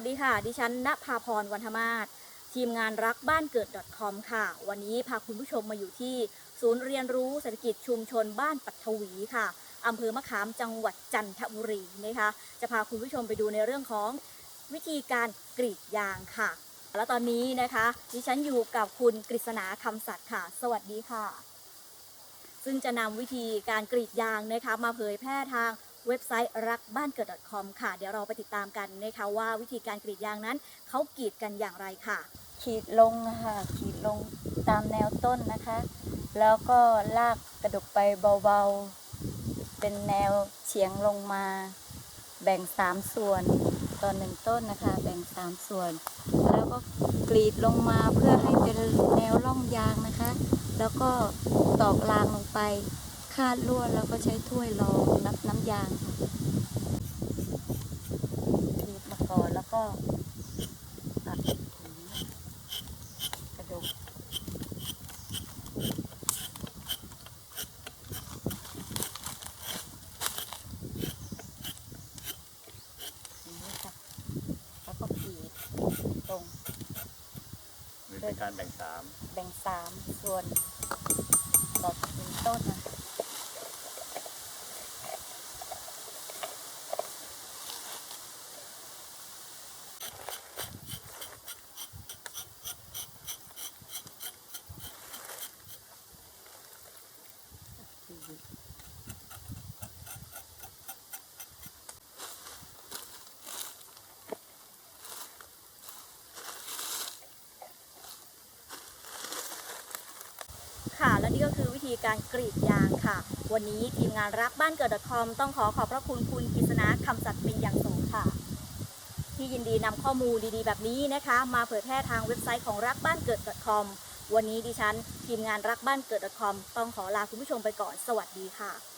วัสดีค่ะ ดิฉันณภาพรวันธมาศทีมงานรักบ้านเกิด .com ค่ะ วันนี้พาคุณผู้ชมมาอยู่ที่ ศูนย์เรียนรู้เศรษฐกิจชุมชนบ้านปัทวีค่ะอำเภอมะขามจังหวัดจันทบุรีนะคะ จะพาคุณผู้ชมไปดูในเรื่องของวิธีการกรีดยางค่ะ แล้วตอนนี้นะคะ ดิฉันอยู่กับคุณกฤษณาคำสัตย์ค่ะ สวัสดีค่ะ ซึ่งจะนำวิธีการกรีดยางนะคะ มาเผยแพร่ทาง เว็บไซต์รักบ้านเกิด .com ค่ะ เดี๋ยวเราไปติดตามกันนะคะว่าวิธีการกรีดยางนั้นเขากรีดกันอย่างไรค่ะขีดลงนะคะขีดลงตามแนวต้นนะคะ แล้วก็ลากกระดกไปเบาๆ เป็นแนวเฉียงลงมา แบ่งสามส่วนต่อหนึ่งต้นนะคะ แบ่งสามส่วน แล้วก็กรีดลงมาเพื่อให้เป็นแนวร่องยางนะคะ แล้วก็ตอกรางลงไป คาดลวดแล้วก็ใช้ถ้วยรองนับน้ำยางค่ะกรีดมาก่อนแล้วก็ตัดถุงกระดกอย่างนี้ค่ะแล้วก็ขีดตรงหรือเป็นการแบ่งสามแบ่งสามส่วนต่อหนึ่งต้นนะ และนี่ก็คือวิธีการกรีดยางค่ะ วันนี้ทีมงานรักบ้านเกิด .com ต้องขอขอบพระคุณคุณกิษณาคำสัตย์เป็นอย่างสูงค่ะ ที่ยินดีนำข้อมูลดีๆ แบบนี้นะคะ มาเผยแพร่ทางเว็บไซต์ของรักบ้านเกิด .com วันนี้ดิฉัน ทีมงานรักบ้านเกิด .com ต้องขอลาคุณผู้ชมไปก่อน สวัสดีค่ะ